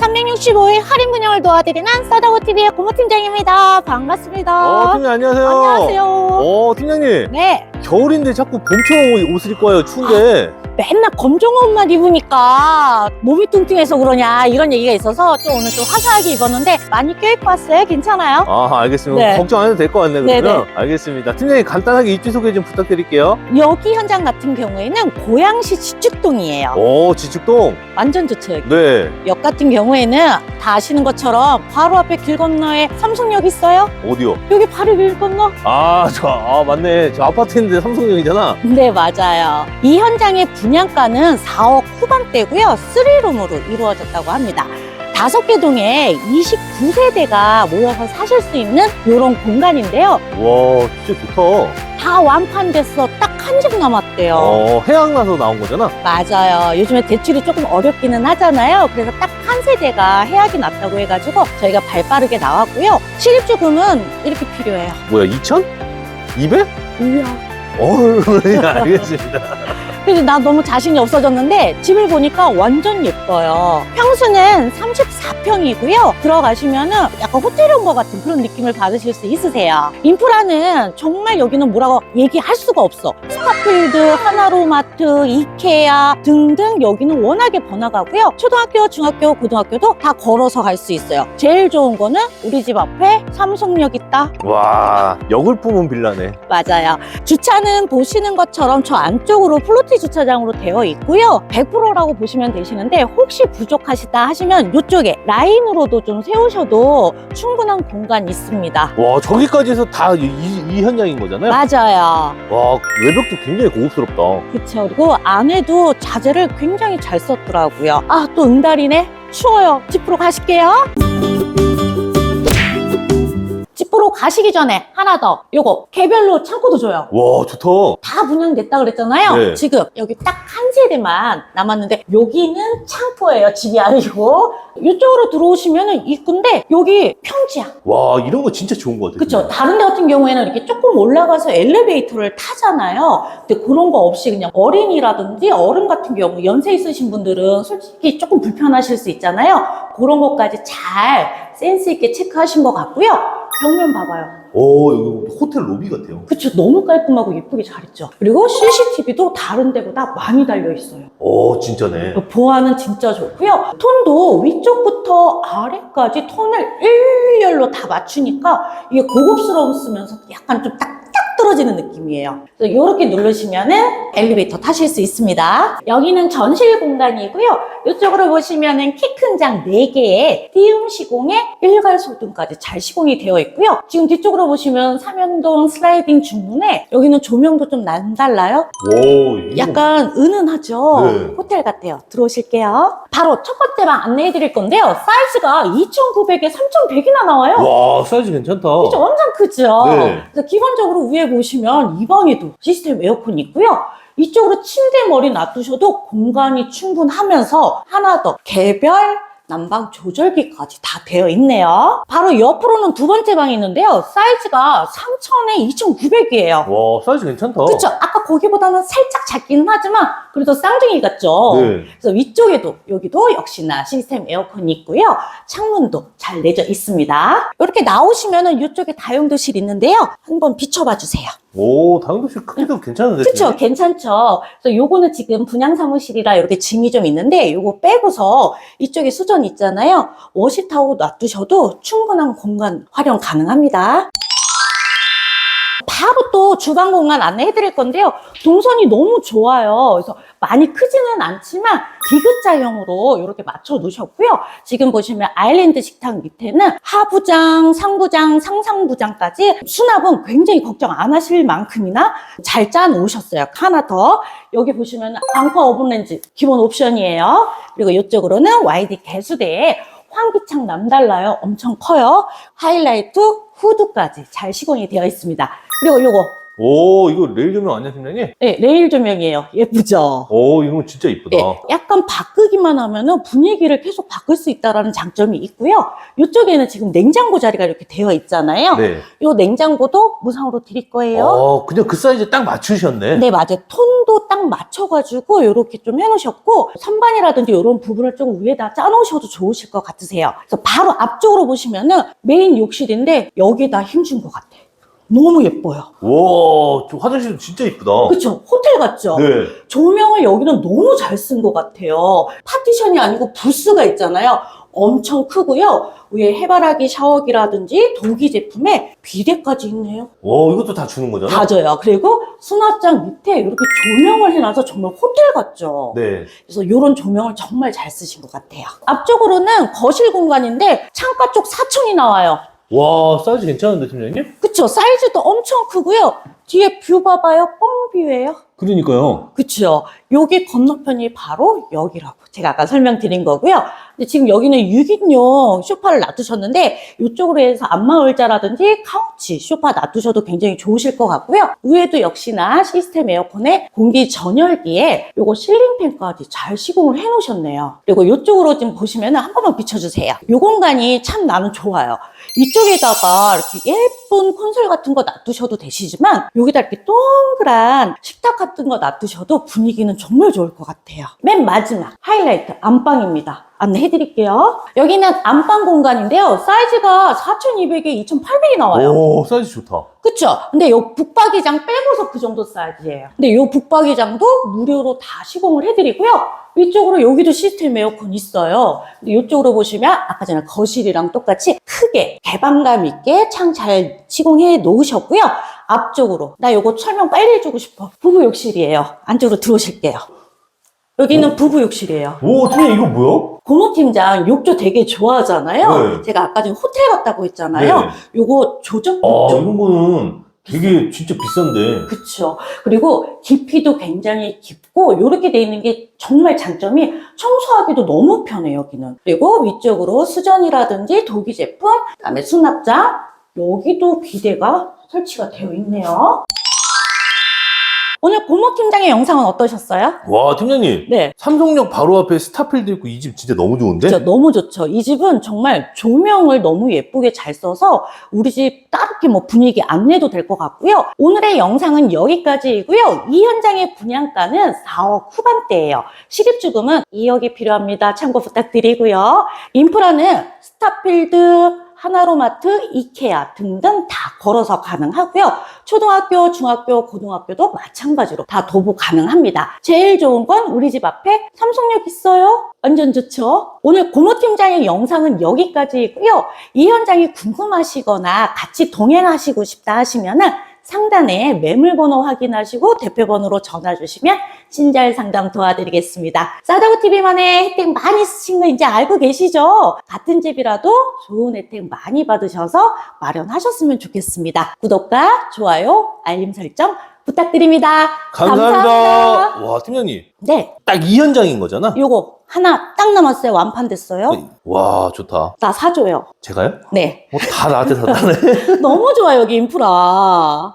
365일 할인 분양을 도와드리는 싸다고TV의 고모팀장입니다. 반갑습니다. 어, 팀장님 안녕하세요. 안녕하세요. 어, 팀장님. 네, 겨울인데 자꾸 봄처럼 옷을 입고 와요. 추운데. 맨날 검정 옷만 입으니까 몸이 뚱뚱해서 그러냐 이런 얘기가 있어서 또 오늘 좀 화사하게 입었는데 많이 껴입고 왔어요. 괜찮아요? 아, 알겠습니다. 네. 걱정 안 해도 될 것 같네요. 네, 그러면. 알겠습니다. 팀장님 간단하게 입지 소개 좀 부탁드릴게요. 여기 현장 같은 경우에는 고양시 지축동이에요. 오, 지축동. 완전 좋죠. 여기. 네. 역 같은 경우에는 다 아시는 것처럼 바로 앞에 길 건너에 삼성역 있어요. 어디요? 여기 바로 길 건너. 아, 저, 아, 맞네. 저 아파트 있는데 삼성역이잖아. 네, 맞아요. 이 현장의 분 양가는 4억 후반대고요. 3룸으로 이루어졌다고 합니다. 다섯 개 동에 29세대가 모여서 사실 수 있는 이런 공간인데요. 와, 진짜 좋다. 다 완판돼서 딱한 집 남았대요. 어, 해양 나서 나온 거잖아. 맞아요. 요즘에 대출이 조금 어렵기는 하잖아요. 그래서 딱 한 세대가 해약이 났다고 해가지고 저희가 발 빠르게 나왔고요. 실입주금은 이렇게 필요해요. 뭐야, 2천? 200? 이야. 어우, 네, 알겠습니다. 그래서 나 너무 자신이 없어졌는데 집을 보니까 완전 예뻐요. 평수는 34평이고요. 들어가시면은 약간 호텔 온것 같은 그런 느낌을 받으실 수 있으세요. 인프라는 정말 여기는 뭐라고 얘기할 수가 없어. 스타필드, 하나로마트, 이케아 등등 여기는 워낙에 번화가고요. 초등학교, 중학교, 고등학교도 다 걸어서 갈 수 있어요. 제일 좋은 거는 우리 집 앞에 삼성역 있다. 와, 역을 뿜은 빌라네. 맞아요. 주차는 보시는 것처럼 저 안쪽으로 플로 티 주차장으로 되어 있고요. 100%라고 보시면 되시는데 혹시 부족하시다 하시면 이쪽에 라인으로도 좀 세우셔도 충분한 공간이 있습니다. 와, 저기까지 해서 다 이, 현장인 거잖아요. 맞아요. 와, 외벽도 굉장히 고급스럽다. 그쵸. 그리고 안에도 자재를 굉장히 잘 썼더라고요. 아, 또 응달이네? 추워요. 집으로 가실게요. 집으로 가시기 전에 하나 더. 요거 개별로 창고도 줘요. 와, 좋다. 다 분양됐다 그랬잖아요. 네. 지금 여기 딱 한 세대만 남았는데 여기는 창고예요. 집이 아니고 이쪽으로 들어오시면은 입구인데 여기 평지야. 와, 이런 거 진짜 좋은 것 같아요. 그쵸? 다른 데 같은 경우에는 이렇게 조금 올라가서 엘리베이터를 타잖아요. 근데 그런 거 없이 그냥 어린이라든지 어른 같은 경우 연세 있으신 분들은 솔직히 조금 불편하실 수 있잖아요. 그런 것까지 잘 센스 있게 체크하신 것 같고요. 벽면 봐봐요. 오, 여기 호텔 로비 같아요. 그쵸? 너무 깔끔하고 예쁘게 잘했죠. 그리고 CCTV도 다른 데보다 많이 달려 있어요. 오, 진짜네. 보안은 진짜 좋고요. 톤도 위쪽부터 아래까지 톤을 일렬로 다 맞추니까 이게 고급스러우면서 약간 좀 딱딱 떨어지는 느낌이에요. 이렇게 누르시면은 엘리베이터 타실 수 있습니다. 여기는 전실 공간이고요. 이쪽으로 보시면은 키 큰 장 4개에 띄움 시공에 일괄 소등까지 잘 시공이 되어 있고요. 지금 뒤쪽으로 보시면 삼연동 슬라이딩 중문에 여기는 조명도 좀 남달라요. 오, 이거 약간 은은하죠? 네. 호텔 같아요. 들어오실게요. 바로 첫 번째 방 안내해 드릴 건데요. 사이즈가 2,900에 3,100이나 나와요. 와, 사이즈 괜찮다. 그죠? 엄청 크죠? 네. 그래서 기본적으로 위에 보시면 이 방에도 시스템 에어컨이 있고요. 이쪽으로 침대 머리 놔두셔도 공간이 충분하면서 하나 더 개별 난방 조절기까지 다 되어 있네요. 바로 옆으로는 두 번째 방이 있는데요. 사이즈가 3,000에 2,900이에요. 와, 사이즈 괜찮다. 그쵸? 아까 거기보다는 살짝 작긴 하지만 그래도 쌍둥이 같죠? 네. 그래서 위쪽에도 여기도 역시나 시스템 에어컨이 있고요. 창문도 잘 내져 있습니다. 이렇게 나오시면은 이쪽에 다용도실 있는데요. 한번 비춰봐 주세요. 오, 다용도실 크기도 괜찮은데. 그쵸? 지금? 괜찮죠? 그래서 요거는 지금 분양 사무실이라 이렇게 짐이 좀 있는데 요거 빼고서 이쪽에 수전 있잖아요. 워시타워 놔두셔도 충분한 공간 활용 가능합니다. 바로 또 주방 공간 안내해 드릴 건데요. 동선이 너무 좋아요. 그래서 많이 크지는 않지만 디귿자형으로 이렇게 맞춰 놓으셨고요. 지금 보시면 아일랜드 식탁 밑에는 하부장, 상부장, 상상부장까지 수납은 굉장히 걱정 안 하실 만큼이나 잘 짜 놓으셨어요. 하나 더. 여기 보시면 광파 오븐렌즈 기본 옵션이에요. 그리고 이쪽으로는 YD 개수대에 환기창 남달라요. 엄청 커요. 하이라이트 후드까지 잘 시공이 되어 있습니다. 그리고 요거 오, 이거 레일 조명 아니야, 팀장님? 네, 레일 조명이에요. 예쁘죠? 오, 이거 진짜 이쁘다. 네, 약간 바꾸기만 하면은 분위기를 계속 바꿀 수 있다라는 장점이 있고요. 이쪽에는 지금 냉장고 자리가 이렇게 되어 있잖아요. 네. 이 냉장고도 무상으로 드릴 거예요. 어, 그냥 그 사이즈 딱 맞추셨네. 네, 맞아요. 톤도 딱 맞춰가지고 이렇게 좀 해놓으셨고 선반이라든지 이런 부분을 좀 위에다 짜놓으셔도 좋으실 것 같으세요. 그래서 바로 앞쪽으로 보시면은 메인 욕실인데 여기다 힘준 것 같아. 너무 예뻐요. 와, 저 화장실 진짜 이쁘다. 그쵸? 호텔 같죠? 네. 조명을 여기는 너무 잘 쓴 것 같아요. 파티션이 아니고 부스가 있잖아요. 엄청 크고요. 위에 해바라기 샤워기라든지 도기 제품에 비데까지 있네요. 와, 이것도 다 주는 거잖아. 다 줘요. 그리고 수납장 밑에 이렇게 조명을 해놔서 정말 호텔 같죠. 네. 그래서 이런 조명을 정말 잘 쓰신 것 같아요. 앞쪽으로는 거실 공간인데 창가 쪽 사층이 나와요. 와, 사이즈 괜찮은데, 팀장님? 그쵸? 사이즈도 엄청 크고요. 뒤에 뷰 봐봐요. 뻥 뷰예요. 그러니까요. 그쵸? 여기 건너편이 바로 여기라고 제가 아까 설명드린 거고요. 근데 지금 여기는 6인용 소파를 놔두셨는데 이쪽으로 해서 안마 의자라든지 카우치, 소파 놔두셔도 굉장히 좋으실 것 같고요. 위에도 역시나 시스템 에어컨에 공기 전열기에 요거 실링팬까지 잘 시공을 해 놓으셨네요. 그리고 이쪽으로 지금 보시면 한 번만 비춰주세요. 이 공간이 참 나는 좋아요. 이쪽에다가 이렇게 예쁜 콘솔 같은 거 놔두셔도 되시지만 여기다 이렇게 동그란 식탁 같은 거 놔두셔도 분위기는 정말 좋을 것 같아요. 맨 마지막 하이라이트 안방입니다. 안내해 드릴게요. 여기는 안방 공간인데요. 사이즈가 4200에 2800이 나와요. 오, 사이즈 좋다. 그쵸? 근데 요 북박이장 빼고서 그 정도 사이즈예요. 근데 요 북박이장도 무료로 다 시공을 해드리고요. 이쪽으로 여기도 시스템 에어컨 있어요. 근데 이쪽으로 보시면 아까 전에 거실이랑 똑같이 크게 개방감 있게 창 잘 시공해 놓으셨고요. 앞쪽으로 나 요거 설명 빨리 해주고 싶어. 부부 욕실이에요. 안쪽으로 들어오실게요. 여기는 부부 욕실이에요. 오, 팀장님, 이거 뭐야? 고노 팀장 욕조 되게 좋아하잖아요. 네. 제가 아까 전에 호텔 갔다고 했잖아요. 네. 요거 조정 아, 욕조. 이런 거는 되게 진짜 비싼데. 그쵸. 그리고 깊이도 굉장히 깊고, 이렇게 돼 있는 게 정말 장점이 청소하기도 너무 편해요, 여기는. 그리고 위쪽으로 수전이라든지 도기 제품, 그 다음에 수납장, 여기도 비데가 설치가 되어 있네요. 오늘 고모 팀장의 영상은 어떠셨어요? 와, 팀장님. 네. 삼성역 바로 앞에 스타필드 있고 이 집 진짜 너무 좋은데? 진짜 너무 좋죠. 이 집은 정말 조명을 너무 예쁘게 잘 써서 우리 집 따르게 뭐 분위기 안 내도 될 것 같고요. 오늘의 영상은 여기까지이고요. 이 현장의 분양가는 4억 후반대예요. 실입주금은 2억이 필요합니다. 참고 부탁드리고요. 인프라는 스타필드, 하나로마트, 이케아 등등 다 걸어서 가능하고요. 초등학교, 중학교, 고등학교도 마찬가지로 다 도보 가능합니다. 제일 좋은 건 우리 집 앞에 삼성역 있어요. 완전 좋죠? 오늘 고모 팀장의 영상은 여기까지이고요. 이 현장이 궁금하시거나 같이 동행하시고 싶다 하시면은 상단에 매물 번호 확인하시고 대표 번호로 전화 주시면 친절 상담 도와드리겠습니다. 싸다고 TV만의 혜택 많이 쓰신 거 이제 알고 계시죠? 같은 집이라도 좋은 혜택 많이 받으셔서 마련하셨으면 좋겠습니다. 구독과 좋아요, 알림 설정 부탁드립니다. 감사합니다. 와, 팀장님. 네, 딱 이 현장인 거잖아? 요거 하나 딱 남았어요. 완판됐어요. 와, 좋다. 나 사줘요. 제가요? 네. 어, 다 나한테 샀다네. 너무 좋아, 여기 인프라.